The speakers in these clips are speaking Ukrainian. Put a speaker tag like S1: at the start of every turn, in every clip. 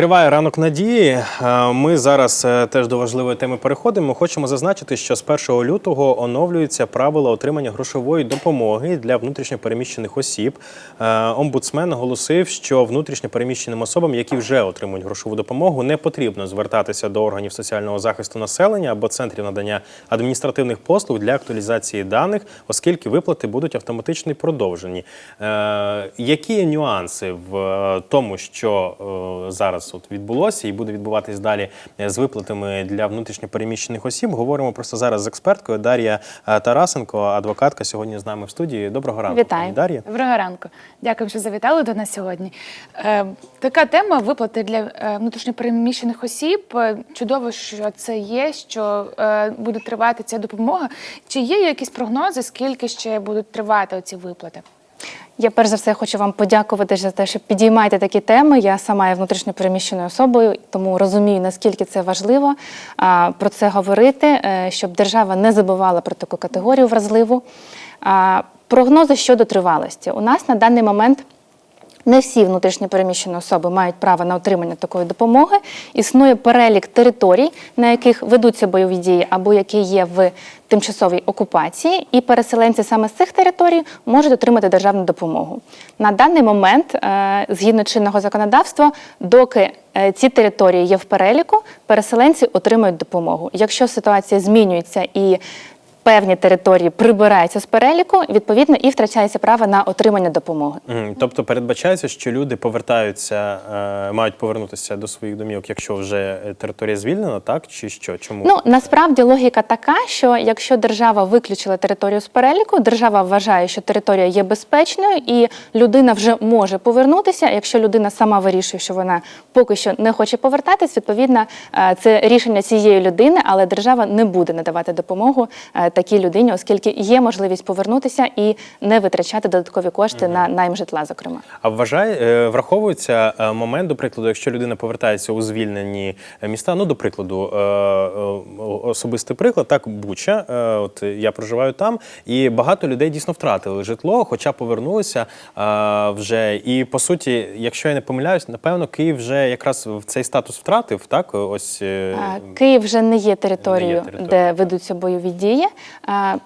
S1: Триває ранок надії. Е, Ми зараз е, теж до важливої теми переходимо. Хочемо зазначити, що з 1 лютого оновлюються правила отримання грошової допомоги для внутрішньопереміщених осіб. Е, Омбудсмен наголосив, що внутрішньопереміщеним особам, які вже отримують грошову допомогу, не потрібно звертатися до органів соціального захисту населення або центрів надання адміністративних послуг для актуалізації даних, оскільки виплати будуть автоматично продовжені. Які нюанси в тому, що е, зараз от відбулося і буде відбуватись далі е, з виплатами для внутрішньопереміщених осіб? Говоримо просто зараз з експерткою Дар'я е, Тарасенко, адвокатка, сьогодні з нами в студії. Доброго ранку,
S2: Вітаю.
S1: Дар'я.
S2: Доброго ранку. Дякую, що завітали до нас сьогодні. Е, така тема виплати для е, внутрішньопереміщених осіб. Чудово, що це є, що е, буде тривати ця допомога. Чи є якісь прогнози, скільки ще будуть тривати ці виплати?
S3: Я перш за все хочу вам подякувати за те, що підіймаєте такі теми. Я сама є внутрішньо переміщеною особою, тому розумію, наскільки це важливо про це говорити, е, щоб держава не забувала про таку категорію вразливу. Прогнози щодо тривалості. У нас на даний момент. Не всі внутрішньо переміщені особи мають право на отримання такої допомоги. Існує перелік територій, на яких ведуться бойові дії або які є в тимчасовій окупації, і переселенці саме з цих територій можуть отримати державну допомогу. На даний момент, е, згідно чинного законодавства, доки е, ці території є в переліку, переселенці отримують допомогу. Якщо ситуація змінюється і Певні території прибираються з переліку, відповідно, і втрачається право на отримання допомоги.
S1: Мгм. Тобто передбачається, що люди повертаються, е, мають повернутися до своїх домівок, якщо вже е, територія звільнена, так чи що? Чому?
S3: Ну насправді логіка така, що якщо держава виключила територію з переліку, держава вважає, що територія є безпечною, і людина вже може повернутися. Якщо людина сама вирішує, що вона поки що не хоче повертатись, відповідно, е, це рішення цієї людини, але держава не буде надавати допомогу е, такій людині, оскільки є можливість повернутися і не витрачати додаткові кошти на найм житла, зокрема.
S1: А вважає, е, враховується е, момент, до прикладу, якщо людина повертається у звільнені е, міста. Ну, до прикладу, особистий приклад, так Буча. От я проживаю там, і багато людей дійсно втратили житло, хоча повернулися вже. І по суті, якщо я не помиляюсь, напевно, Київ вже якраз в цей статус втратив. Так, ось
S3: Київ вже не є територією,
S1: територією,
S3: де
S1: так.
S3: ведуться бойові дії. А,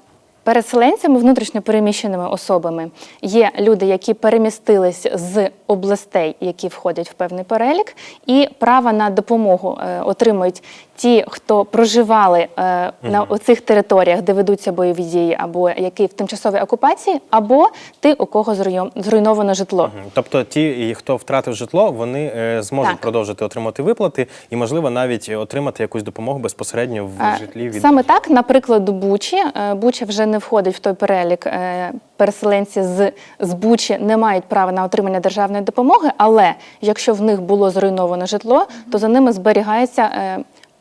S3: Переселенцями, внутрішньо переміщеними особами є люди, які перемістились з областей, які входять в певний перелік, і право на допомогу е, отримують ті, хто проживали е, на оцих територіях, де ведуться бойові дії, або які в тимчасовій окупації, або ті, у кого зруйновано житло.
S1: Тобто ті, хто втратив житло, вони е, зможуть
S3: Так.
S1: продовжити отримати виплати і, можливо, навіть отримати якусь допомогу безпосередньо в житлі від
S3: Саме так, наприклад, Бучі. Буча вже не входить в той перелік. е, Переселенці з, з Бучі не мають права на отримання державної допомоги, але якщо в них було зруйновано житло, то за ними зберігається.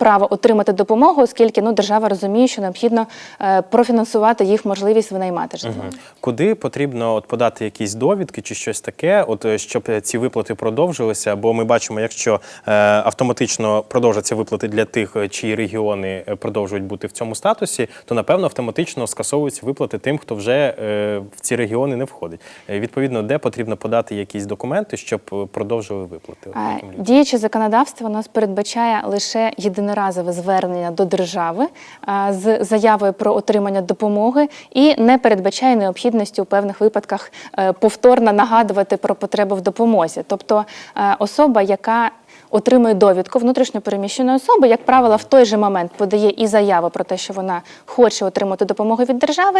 S3: Право отримати допомогу, оскільки ну держава розуміє, що необхідно е, профінансувати їх можливість винаймати житло.
S1: Мгм. Куди потрібно от подати якісь довідки чи щось таке, от е, щоб е, ці виплати продовжилися? Бо ми бачимо, якщо е, автоматично продовжаться виплати для тих, чиї регіони продовжують бути в цьому статусі, то напевно автоматично скасовуються виплати тим, хто вже е, в ці регіони не входить. Е, відповідно, де потрібно подати якісь документи, щоб продовжили виплати?
S3: Е. Діюче законодавство у нас передбачає лише єдиноразове звернення до держави е, з заявою про отримання допомоги і не передбачає необхідності у певних випадках е, повторно нагадувати про потребу в допомозі. Тобто е, особа, яка Отримує довідку внутрішньо переміщеної особи, як правило, в той же момент подає і заяву про те, що вона хоче отримати допомогу від держави.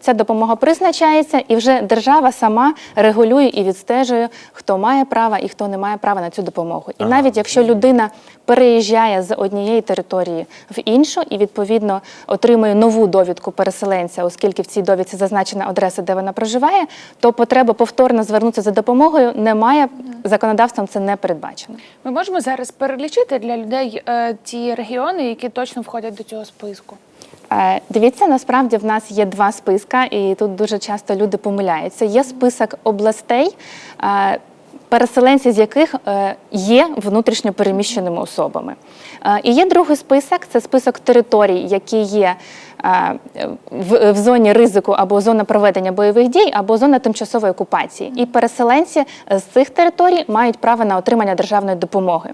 S3: Ця допомога призначається, і вже держава сама регулює і відстежує, хто має право і хто не має права на цю допомогу. І навіть якщо людина переїжджає з однієї території в іншу і відповідно отримує нову довідку переселенця, оскільки в цій довідці зазначена адреса, де вона проживає, то потреба повторно звернутися за допомогою немає. Законодавством це не передбачено.
S2: Ми можемо зараз перелічити для людей е, ті регіони, які точно входять до цього списку.
S3: Е, Дивіться, насправді в нас є два списка, і тут дуже часто люди помиляються. Є список областей. Переселенці з яких е, є внутрішньо переміщеними особами. Е, І є другий список це список територій, які є в, в зоні ризику або зона проведення бойових дій, або зона тимчасової окупації. І переселенці з цих територій мають право на отримання державної допомоги.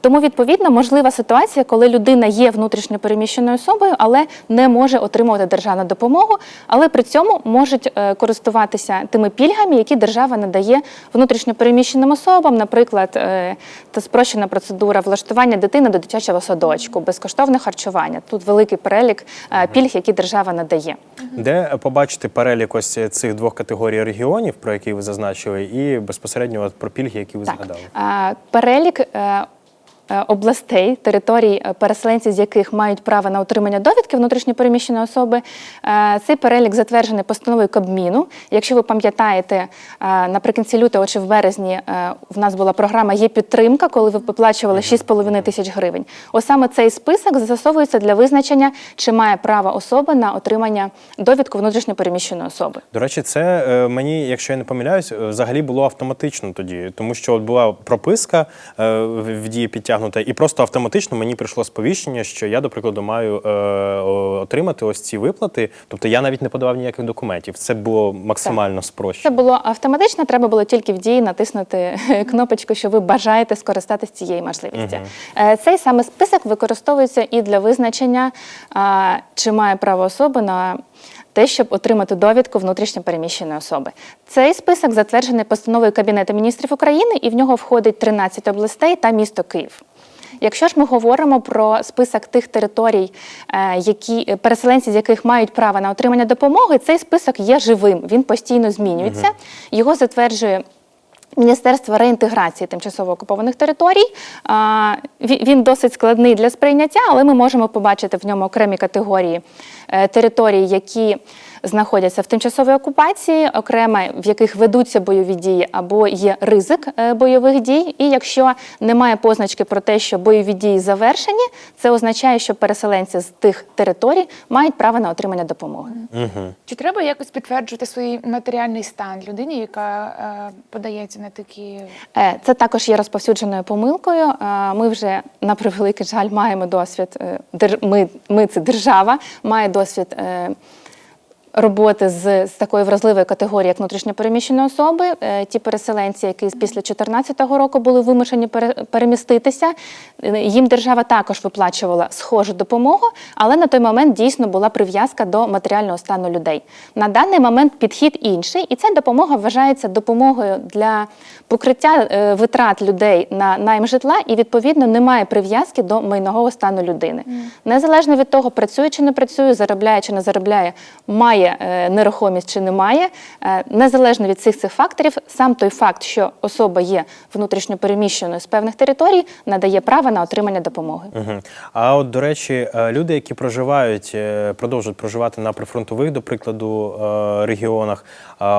S3: Тому, відповідно, можлива ситуація, коли людина є внутрішньо переміщеною особою, але не може отримувати державну допомогу, але при цьому можуть е, користуватися тими пільгами, які держава надає внутрішньо переміщеним особам, наприклад, е, та спрощена процедура влаштування дитини до дитячого садочку, безкоштовне харчування. Тут великий перелік е, пільг, які держава надає.
S1: Де побачити перелік ось цих двох категорій регіонів, про які ви зазначили, і безпосередньо от про пільги, які ви згадали?
S3: Е, Перелік е, областей, територій, е, переселенці з яких мають право на отримання довідки внутрішньо переміщеної особи. е, Цей перелік затверджений постановою Кабміну. Якщо ви пам'ятаєте, е, наприкінці лютого чи в березні е, в нас була програма Є підтримка, коли ви виплачували 6,5 тисяч гривень. Ось саме цей список застосовується для визначення, чи має право особа на отримання довідку внутрішньо переміщеної особи.
S1: До речі, це е, мені, якщо я не помиляюсь, е, взагалі було автоматично тоді, тому що от була прописка е, в дії підтягнута, і просто автоматично мені прийшло сповіщення, що я, до прикладу, маю е, отримати ось ці виплати. Тобто я навіть не подавав ніяких документів. Це було максимально
S3: Це
S1: спрощено.
S3: було автоматично, треба було тільки в дії натиснути кнопочку, що ви бажаєте скористатися цією можливістю. Е, Цей саме список використовується і для визначення, а, чи має право особа на те, щоб отримати довідку внутрішньо переміщеної особи. Цей список затверджений постановою Кабінету міністрів України, і в нього входить 13 областей та місто Київ. Якщо ж ми говоримо про список тих територій, е, які переселенці, з яких мають право на отримання допомоги, цей список є живим, він постійно змінюється. Його затверджує. Міністерство реінтеграції тимчасово окупованих територій. Він досить складний для сприйняття, але ми можемо побачити в ньому окремі категорії е, територій, які знаходяться в тимчасовій окупації, окремо в яких ведуться бойові дії або є ризик е, бойових дій. І якщо немає позначки про те, що бойові дії завершені, це означає, що переселенці з тих територій мають право на отримання допомоги.
S2: Чи треба якось підтверджувати свій матеріальний стан людині, яка е, подається на такі
S3: Е, Це також є розповсюдженою помилкою. Е, Ми вже на превеликий жаль маємо досвід. е, Ми, ми це держава, має досвід. Е, Роботи з, з такої вразливої категорії, як внутрішньо переміщені особи, Е, ті переселенці, які після 2014 року були вимушені пере- переміститися, е, їм держава також виплачувала схожу допомогу, але на той момент дійсно була прив'язка до матеріального стану людей. На даний момент підхід інший, і ця допомога вважається допомогою для покриття е, витрат людей на найм житла, і відповідно немає прив'язки до майнового стану людини. Незалежно від того, працює чи не працює, заробляє чи не заробляє, має е, нерухомість чи не має. е, Незалежно від цих цих факторів, сам той факт, що особа є внутрішньо переміщеною з певних територій, надає право на отримання допомоги.
S1: Мгм. А от, до речі, е, люди, які проживають, продовжують проживати на прифронтових, до прикладу, регіонах,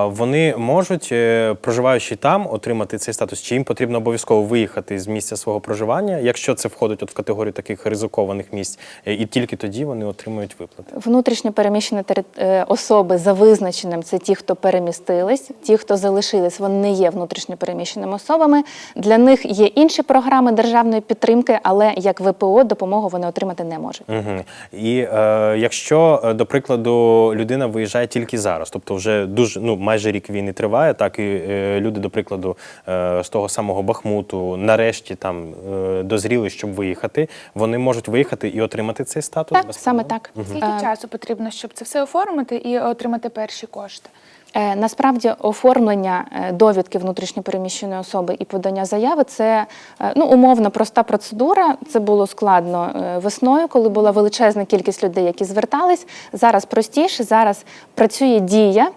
S1: вони можуть, проживаючи там, отримати цей статус? Чи їм потрібно обов'язково виїхати з місця свого проживання, якщо це входить от в категорію таких ризикованих місць, і тільки тоді вони отримують виплати?
S3: Внутрішньо тери- е, особи за визначенням це ті, хто перемістились, ті, хто залишились, вони не є внутрішньо переміщеними особами. Для них є інші програми державної підтримки, але як ВПО допомогу вони отримати не можуть.
S1: Угу. І е, якщо, е, до прикладу, людина виїжджає тільки зараз, тобто вже дуже ну майже рік війни триває, так і е, люди, до прикладу, е, з того самого Бахмуту, нарешті там е, дозріли, щоб виїхати, вони можуть виїхати і отримати цей статус.
S3: Так, саме так.
S2: скільки
S3: Е,
S2: часу потрібно, щоб це все оформити і отримати перші кошти?
S3: Е, Насправді оформлення е, довідки внутрішньопереміщеної особи і подання заяви це е, ну, умовно проста процедура. Це було складно весною, коли була величезна кількість людей, які звертались. Зараз простіше, зараз працює дія.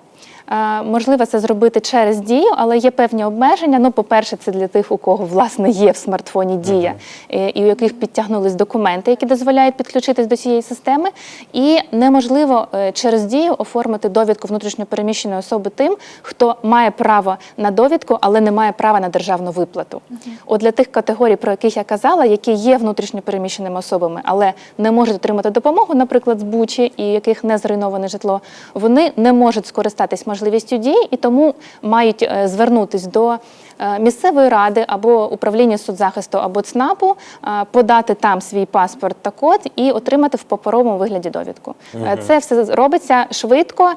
S3: Е, Можливо, це зробити через дію, але є певні обмеження. Ну, по-перше, це для тих, у кого власне є в смартфоні дія, е, і у яких підтягнулись документи, які дозволяють підключитись до цієї системи. І неможливо е, через дію оформити довідку внутрішньопереміщеної особи тим, хто має право на довідку, але не має права на державну виплату. От для тих категорій, про яких я казала, які є внутрішньопереміщеними особами, але не можуть отримати допомогу, наприклад, з Бучі, і яких не зруйноване житло, вони не можуть скористатись можливістю дій, і тому мають е, звернутись до е, місцевої ради або управління соцзахисту або ЦНАПу, е, подати там свій паспорт та код і отримати в паперовому вигляді довідку. Е, Це все робиться швидко.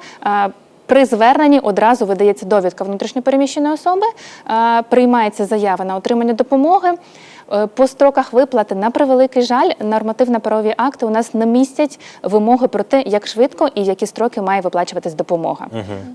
S3: При зверненні одразу видається довідка внутрішньопереміщеної особи, приймається заява на отримання допомоги. Е, По строках виплати, на превеликий жаль, нормативно-правові акти у нас не містять вимоги про те, як швидко і в які строки має виплачуватись допомога.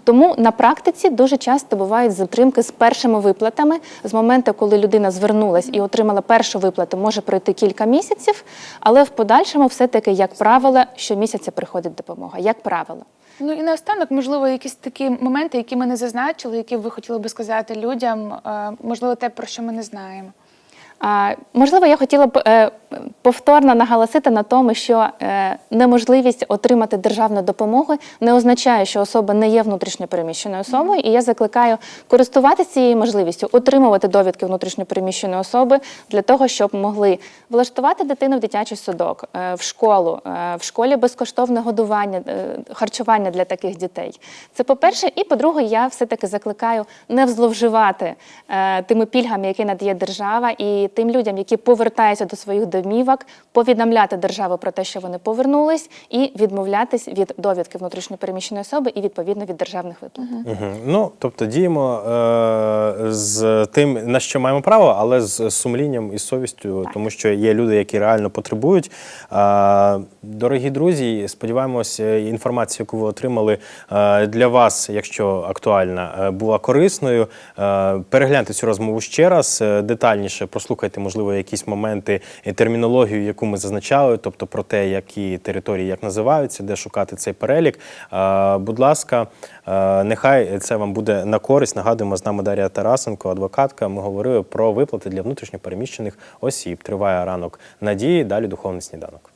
S3: Тому на практиці дуже часто бувають затримки з першими виплатами. З моменту, коли людина звернулась і отримала першу виплату, може пройти кілька місяців, але в подальшому, все-таки, як правило, щомісяця приходить допомога. Як правило.
S2: Ну і наостанок, можливо, якісь такі моменти, які ми не зазначили, які ви хотіли би сказати людям, е, можливо, те, про що ми не знаємо.
S3: Можливо, я хотіла б е, повторно наголосити на тому, що е, неможливість отримати державну допомогу не означає, що особа не є внутрішньо переміщеною особою. І я закликаю користуватися цією можливістю, отримувати довідки внутрішньо переміщеної особи для того, щоб могли влаштувати дитину в дитячий садок, е, в школу, в школі безкоштовне годування, харчування для таких дітей. Це по-перше, і по-друге, я все-таки закликаю не зловживати тими пільгами, які надає держава, і тим людям, які повертаються до своїх домівок, повідомляти державу про те, що вони повернулись, і відмовлятись від довідки внутрішньопереміщеної особи і відповідно від державних виплат.
S1: Мгм. Ну, тобто діємо е, з тим, на що маємо право, але з сумлінням і совістю, тому що є люди, які реально потребують. Е, дорогі друзі, сподіваємось, е, інформація, яку ви отримали е, для вас, якщо актуальна, е, була корисною. Е, перегляньте цю розмову ще раз, е, детальніше прослухайте, можливо, якісь моменти і термінологію, яку ми зазначали, тобто про те, які території як називаються, де шукати цей перелік. Е, будь ласка, е, нехай це вам буде на користь. Нагадуємо, з нами Дар'я Тарасенко, адвокатка. Ми говорили про виплати для внутрішньопереміщених осіб. Триває ранок надії. Далі духовний сніданок.